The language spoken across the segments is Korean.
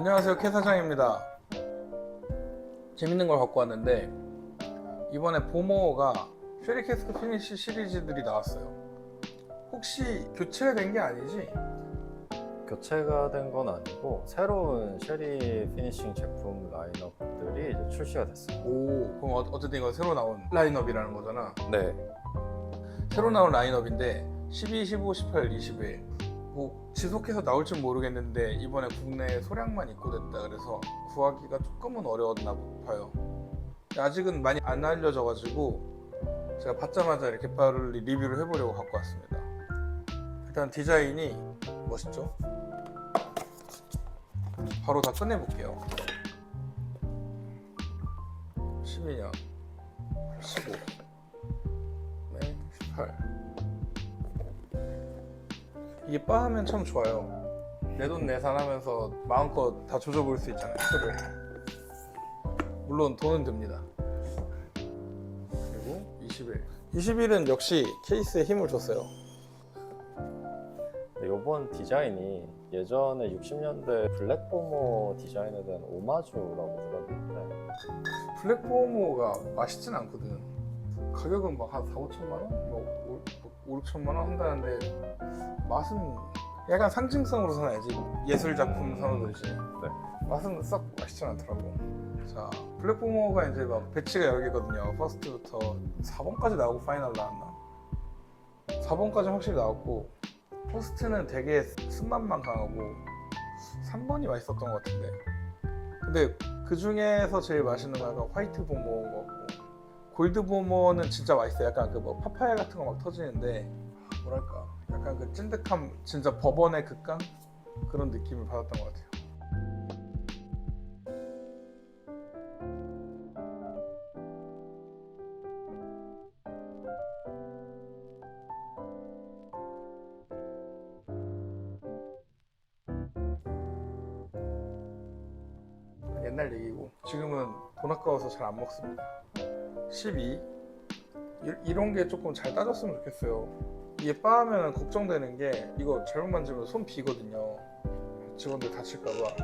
안녕하세요 캐 사장입니다 재밌는 걸 갖고 왔는데 이번에 보모가 쉐리 캐스크 피니쉬 시리즈들이 나왔어요 혹시 교체가 된게 아니지? 교체가 된 건 아니고 새로운 쉐리 피니싱 제품 라인업들이 이제 출시가 됐습니다. 오 그럼 어- 어쨌든 이건 새로 나온 라인업이라는 거잖아 네, 새로 나온 라인업인데 12, 15, 18, 21. 뭐 지속해서 나올지 모르겠는데 이번에 국내에 소량만 입고됐다 그래서 구하기가 조금은 어려웠나 봐요. 아직은 많이 안 알려져가지고 제가 받자마자 이렇게 바로 리뷰를 해보려고 갖고 왔습니다. 일단 디자인이 멋있죠? 바로 다 끝내볼게요. 12년, 15, 네, 18. 이게 빠하면 참 좋아요. 내돈 내산 하면서 마음껏 다 조져볼 수 있잖아요. 표를. 물론 돈은 듭니다. 그리고 21. 21은 역시 케이스에 힘을 줬어요. 근데 이번 디자인이 예전에 60년대 블랙보모 디자인에 대한 오마주라고 들었는데 블랙보모가 맛있진 않거든. 가격은 막 한 4, 5천만 원? 뭐 5, 5, 6천만 원 한다는데 맛은 약간 상징성으로 사야지 예술 작품 사놓듯이 네. 맛은 썩 맛있진 않더라고. 자, 블랙보모가 이제 막 배치가 여러 개거든요. 퍼스트부터 4번까지 나오고 파이널 나왔나? 4번까지 확실히 나왔고 퍼스트는 되게 쓴맛만 강하고 3번이 맛있었던 것 같은데. 근데 그 중에서 제일 맛있는 건 약간 화이트 같고 골드 보모는 진짜 맛있어요. 약간 그 뭐 파파야 같은 거 막 터지는데 뭐랄까 약간 그 찐득함 진짜 버번의 극강 그런 느낌을 받았던 것 같아요. 옛날 얘기고 지금은 돈 아까워서 잘 안 먹습니다. 12 이- 이런 게 조금 잘 따졌으면 좋겠어요. 이게 빠하면 걱정되는 게 이거 잘못 만지면 손 비거든요. 직원들 다칠까봐.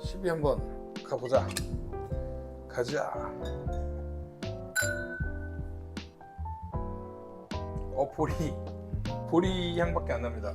12 한번 가보자. 가자. 어 보리 보리 향밖에 안 납니다.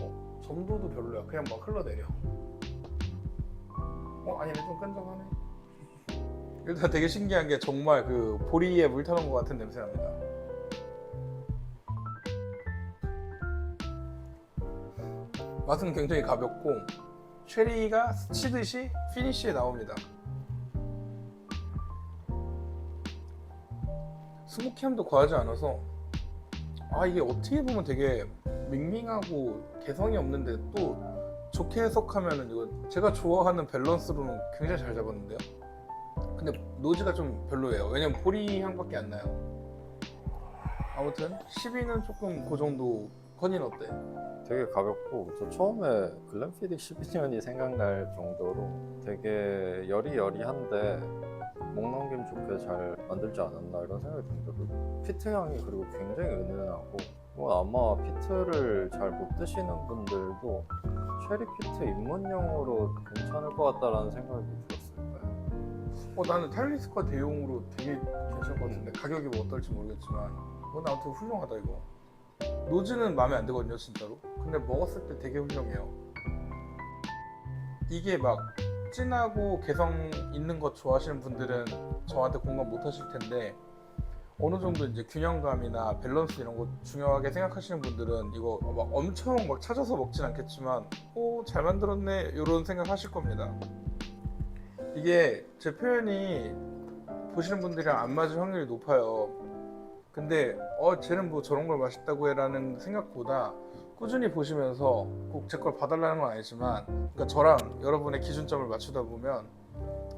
어, 점도도 별로야. 그냥 막 흘러내려. 어 아니네 좀 끈적하네. 일단 되게 신기한 게 정말 그 보리에 물 타는 것 같은 냄새 납니다. 맛은 굉장히 가볍고 쉐리가 스치듯이 피니쉬에 나옵니다. 스모키함도 과하지 않아서 아 이게 어떻게 보면 되게 밍밍하고 개성이 없는데 또 좋게 해석하면은 이거 제가 좋아하는 밸런스로는 굉장히 잘 잡았는데요. 노즈가 좀 별로예요. 왜냐면 보리 향밖에 안 나요. 아무튼 12는 조금 그 정도 건인 어때? 되게 가볍고 저 처음에 글램피딕 12년이 생각날 정도로 되게 여리여리한데 목 넘김 좋게 잘 만들지 않았나 이런 생각이. 그 피트 향이 그리고 굉장히 은은하고 이건 아마 피트를 잘 못 드시는 분들도 체리 피트 입문용으로 괜찮을 것 같다라는 생각이 거예요. 어 나는 타일리스과 대용으로 되게 괜찮을 것 같은데 가격이 뭐 어떨지 모르겠지만 이건 아무튼 훌륭하다 이거. 노즈는 마음에 안 들거든요 진짜로. 근데 먹었을 때 되게 훌륭해요. 이게 막 진하고 개성 있는 것 좋아하시는 분들은 저한테 공감 못 하실 텐데 어느 정도 이제 균형감이나 밸런스 이런 거 중요하게 생각하시는 분들은 이거 막 엄청 막 찾아서 먹진 않겠지만 오 잘 만들었네 이런 생각 하실 겁니다. 이게 제 표현이 보시는 분들이랑 안 맞을 확률이 높아요. 근데 어 쟤는 뭐 저런 걸 맛있다고 해라는 생각보다 꾸준히 보시면서 꼭 제 걸 봐달라는 건 아니지만 그러니까 저랑 여러분의 기준점을 맞추다 보면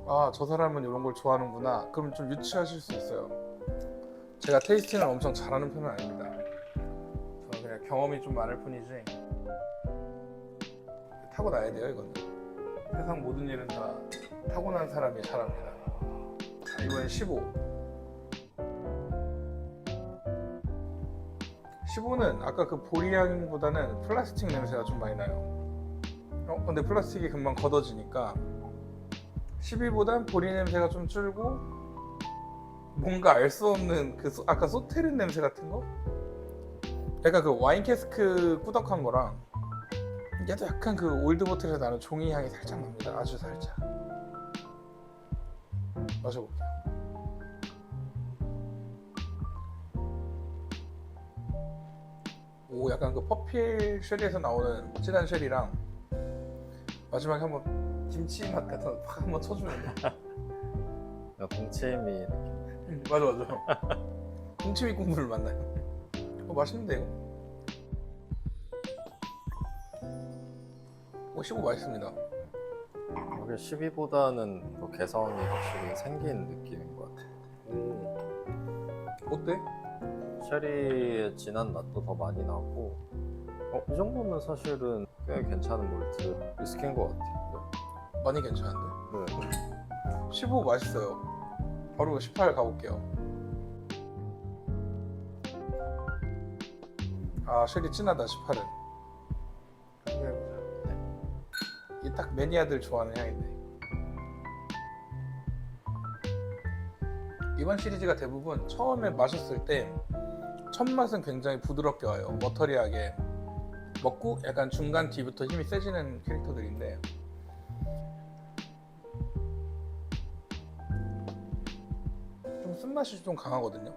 아 저 사람은 이런 걸 좋아하는구나 그럼 좀 유추하실 수 있어요. 제가 테이스팅을 엄청 잘하는 편은 아닙니다. 저는 그냥 경험이 좀 많을 뿐이지 타고나야 돼요 이거는. 세상 모든 일은 다 타고난 사람이 잘합니다. 자, 이번엔 15. 15는 아까 그 보리향보다는 플라스틱 냄새가 좀 많이 나요. 어, 근데 플라스틱이 금방 걷어지니까 12보단 보리 냄새가 좀 줄고 뭔가 알 수 없는 그 소- 아까 소테른 냄새 같은 거? 약간 그 와인 캐스크 꾸덕한 거랑 얘도 약간 그 올드 보틀에서 나는 종이 향이 살짝 납니다. 아주 살짝. 마셔볼게요. 오, 약간 그 퍼필 쉐리에서 나오는 진한 쉐리랑 마지막에 한번 김치 맛 같은 거 팍 한번 쳐주는데. 그냥 동치미 느낌. 음, 맞아 맞아. 동치미 국물을 만나요. 어, 맛있는데 이거. 오, 15 맛있습니다. 이게 12보다는 더 개성이 확실히 생긴 느낌인 것 같아요. 오. 어때? 쉐리의 진한 맛도 더 많이 나고 어, 이 정도면 사실은 꽤 괜찮은 몰트 위스키인 것 같아요. 많이 괜찮은데? 네. 15 맛있어요. 바로 18 가볼게요. 아 쉐리 진하다 18은. 이딱 매니아들 좋아하는 향인데. 이번 시리즈가 대부분 처음에 마셨을 때 첫 맛은 굉장히 부드럽게 와요. 머터리하게 먹고 약간 중간 뒤부터 힘이 세지는 캐릭터들인데 좀 쓴맛이 좀 강하거든요.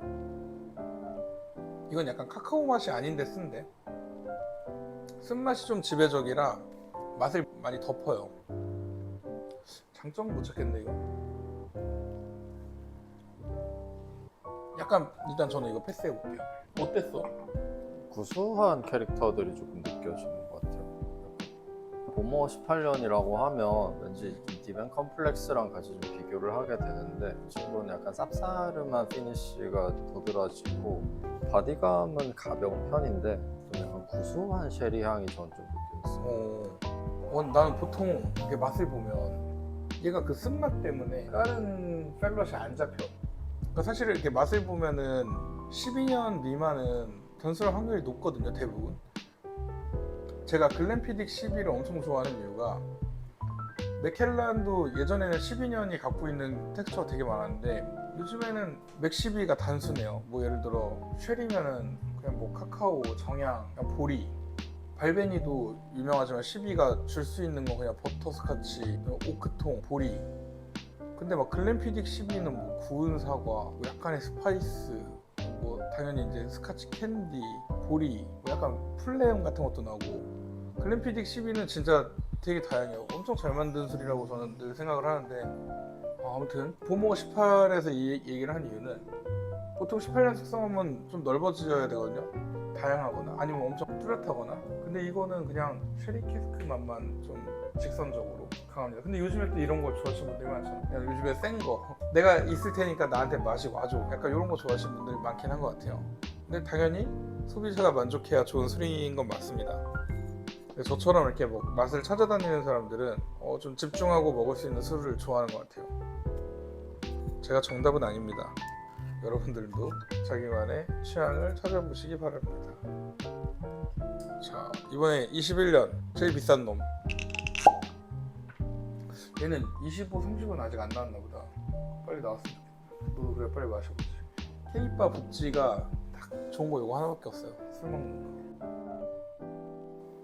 이건 약간 카카오 맛이 아닌데 쓴데 쓴맛이 좀 지배적이라 맛을 많이 덮어요. 장점 못 찾겠네 이거. 약간 일단 저는 이거 패스해 볼게요. 어땠어? 구수한 캐릭터들이 조금 느껴지는 것 같아요. 보모 18년이라고 하면 왠지 이 디벤 컴플렉스랑 같이 좀 비교를 하게 되는데 이 친구는 약간 쌉싸름한 피니쉬가 도드라지고 바디감은 가벼운 편인데 좀 약간 구수한 쉐리 향이 전 좀 느껴졌어요. 어, 어, 나는 보통 이게 맛을 보면 얘가 그 쓴맛 때문에 다른 펠럿이 안 잡혀. 그러니까 사실 이렇게 맛을 보면은 12년 미만은 견수할 확률이 높거든요, 대부분. 제가 글램피딕 12를 엄청 좋아하는 이유가 맥켈란도 예전에는 12년이 갖고 있는 텍스처가 되게 많았는데 요즘에는 맥 12가 단순해요. 뭐 예를 들어 쉐리면은 그냥 뭐 카카오, 정향, 보리 발베니도 유명하지만 12가 줄 수 있는 건 그냥 버터스카치, 오크통, 보리. 근데 막 글램피딕 12는 뭐 구운 사과, 뭐 약간의 스파이스, 뭐 당연히 이제 스카치 캔디, 보리, 뭐 약간 플레음 같은 것도 나오고 글램피딕 12는 진짜 되게 다양해요. 엄청 잘 만든 술이라고 저는 늘 생각을 하는데 아, 아무튼 보모 18에서 이 얘기를 한 이유는 보통 18년 숙성하면 좀 넓어져야 되거든요. 다양하거나 아니면 엄청 뚜렷하거나 근데 이거는 그냥 쉐리 캐스크 맛만 좀 직선적으로 강합니다. 근데 요즘에 또 이런 걸 좋아하시는 분들이 많잖아요. 그냥 요즘에 센 거. 내가 있을 테니까 나한테 마시고 와줘. 약간 이런 거 좋아하시는 분들이 많긴 한 것 같아요. 근데 당연히 소비자가 만족해야 좋은 술인 건 맞습니다. 저처럼 이렇게 뭐 맛을 찾아다니는 사람들은 어, 좀 집중하고 먹을 수 있는 술을 좋아하는 것 같아요. 제가 정답은 아닙니다. 여러분들도 자기만의 취향을 찾아보시기 바랍니다. 자, 이번에 21년 제일 비싼 놈. 얘는 25, 30은 아직 안 나왔나 보다. 빨리 나왔으면 좋겠다. 너도 그래 빨리 마셔보지. 케이바 복지가 딱 좋은 거 이거 하나밖에 없어요. 술 먹는 거.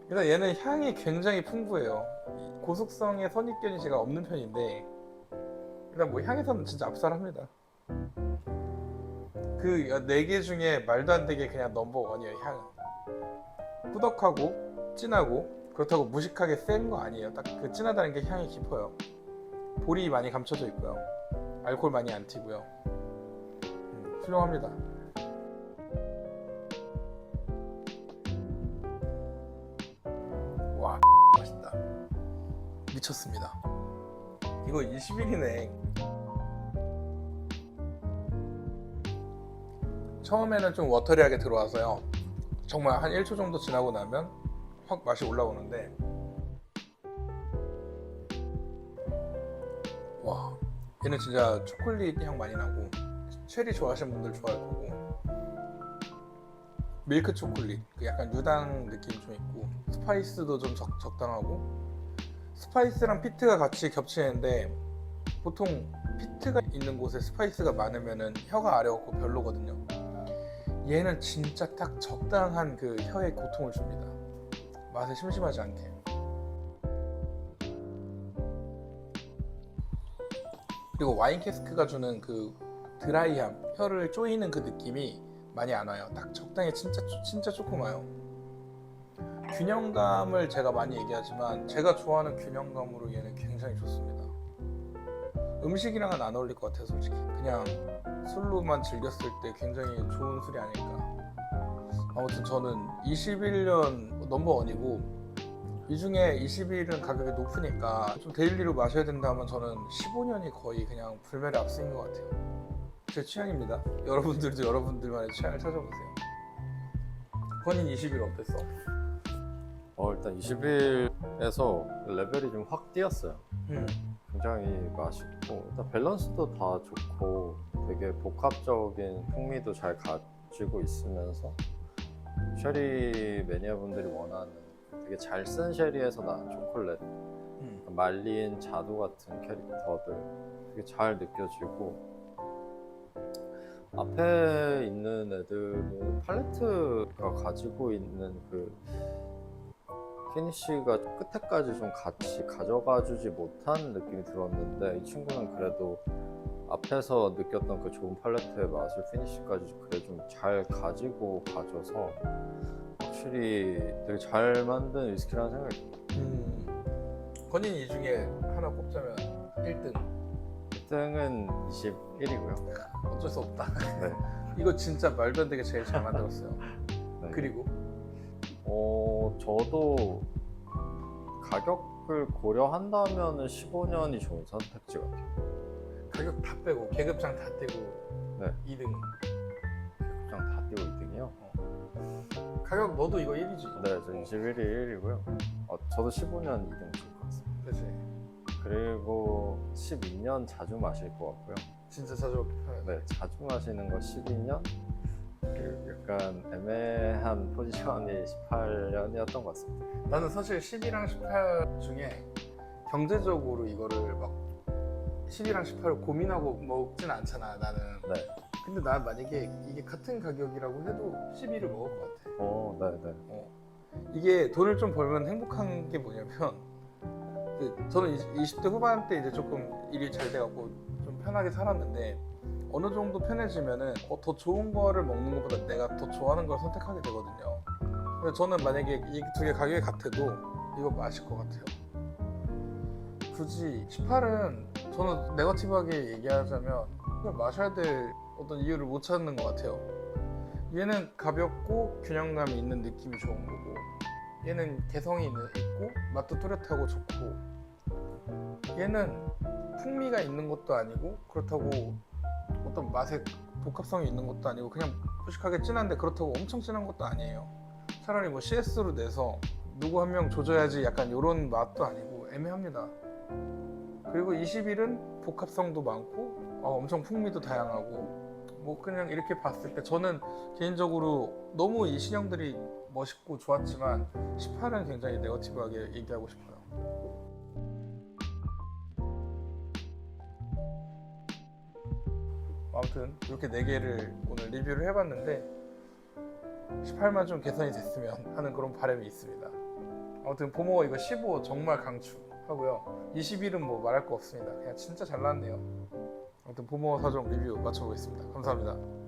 일단 얘는 향이 굉장히 풍부해요. 고속성의 선입견이가 없는 편인데 일단 뭐 향에서는 진짜 압살합니다. 그네개 중에 말도 안 되게 그냥 넘버 원이에요 향은 꾸덕하고 진하고 그렇다고 무식하게 센 거 아니에요. 딱 그 진하다는 게 향이 깊어요. 볼이 많이 감춰져 있고요. 알코올 많이 안 튀고요. 음, 훌륭합니다. 와 맛있다. 미쳤습니다. 이거 21이네. 처음에는 좀 워터리하게 들어와서요. 정말 한 1초 정도 지나고 나면 확 맛이 올라오는데 와 얘는 진짜 초콜릿 향 많이 나고 체리 좋아하시는 분들 좋아할 거고 밀크 초콜릿 그 약간 유당 느낌 좀 있고 스파이스도 좀 적, 적당하고 스파이스랑 피트가 같이 겹치는데 보통 피트가 있는 곳에 스파이스가 많으면은 혀가 아려갖고 별로거든요. 얘는 진짜 딱 적당한 그 혀에 고통을 줍니다. 맛에 심심하지 않게. 그리고 와인 캐스크가 주는 그 드라이함, 혀를 쪼이는 그 느낌이 많이 안 와요. 딱 적당히 진짜 진짜 조금 와요. 균형감을 제가 많이 얘기하지만 제가 좋아하는 균형감으로 얘는 굉장히 좋습니다. 음식이랑은 안 어울릴 것 같아요, 솔직히. 그냥 술로만 즐겼을 때 굉장히 좋은 술이 아닐까. 아무튼 저는 21년 넘버원이고 이 중에 21은 가격이 높으니까 좀 데일리로 마셔야 된다면 저는 15년이 거의 그냥 불멸의 압승인 것 같아요. 제 취향입니다. 여러분들도 여러분들만의 취향을 찾아보세요. 권인 21 어땠어? 어, 일단 21에서 레벨이 좀 확 뛰었어요. 음. 굉장히 맛있고 일단 밸런스도 다 좋고 되게 복합적인 풍미도 잘 가지고 있으면서 쉐리 매니아분들이 원하는 되게 잘 쓴 쉐리에서 나는 초콜릿 음. 말린 자두 같은 캐릭터들 되게 잘 느껴지고 앞에 있는 애들은 팔레트가 가지고 있는 그 피니쉬가 끝에까지 좀 같이 가져가 주지 못한 느낌이 들었는데 이 친구는 그래도 앞에서 느꼈던 그 좋은 팔레트의 맛을 피니쉬까지 그래 좀 잘 가지고 가져서 확실히 되게 잘 만든 위스키라는 생각이 들어요. 음. 권인 이 중에 하나 꼽자면 1등 1등은 21이고요. 어쩔 수 없다. 네. 이거 진짜 말도 안 되게 제일 잘 만들었어요. 네. 그리고 어, 저도 가격을 고려한다면 15년이 좋은 선택지 같아요. 가격 다 빼고 계급장 다 떼고 네. 2등. 그냥 다 띄고 2등이요. 가격 너도 이거 1위지. 네, 저 21이 1위고요. 어, 저도 15년 2등 좋을 것 같습니다. 그렇지. 그리고 12년 자주 마실 것 같고요. 진짜 자주 먹기 편해. 네, 자주 마시는 거 12년. 그리고 약간 애매한 포지션이 18년이었던 것 같습니다. 나는 사실 10이랑 18 중에 경제적으로 이거를 막 10이랑 18을 고민하고 먹진 않잖아 나는. 네. 근데 난 만약에 이게 같은 가격이라고 해도 12를 먹을 것 같아. 어, 네, 네. 이게 돈을 좀 벌면 행복한 게 뭐냐면 그 저는 20대 후반 때 이제 조금 일이 잘 돼갖고 좀 편하게 살았는데 어느 정도 편해지면은 어, 더 좋은 거를 먹는 것보다 내가 더 좋아하는 걸 선택하게 되거든요. 근데 저는 만약에 이 두 개 가격이 같아도 이거 마실 것 같아요. 굳이 18은 저는 네거티브하게 얘기하자면 그걸 마셔야 될 어떤 이유를 못 찾는 것 같아요. 얘는 가볍고 균형감이 있는 느낌이 좋은 거고 얘는 개성이 있고 맛도 뚜렷하고 좋고 얘는 풍미가 있는 것도 아니고 그렇다고 어떤 맛의 복합성이 있는 것도 아니고 그냥 무식하게 진한데 그렇다고 엄청 진한 것도 아니에요 차라리 뭐 CS로 내서 누구 한 명 조져야지 약간 이런 맛도 아니고 애매합니다 그리고 21은 복합성도 많고 어, 엄청 풍미도 다양하고 뭐 그냥 이렇게 봤을 때 저는 개인적으로 너무 이 신형들이 멋있고 좋았지만 18은 굉장히 네거티브하게 얘기하고 싶어요. 아무튼 이렇게 네 개를 오늘 리뷰를 해봤는데 18만 좀 개선이 됐으면 하는 그런 바람이 있습니다. 아무튼 보모 이거 15 정말 강추하고요. 21은 뭐 말할 거 없습니다. 그냥 진짜 잘 나왔네요. 아무튼 보모 사종 리뷰 마쳐보겠습니다. 감사합니다.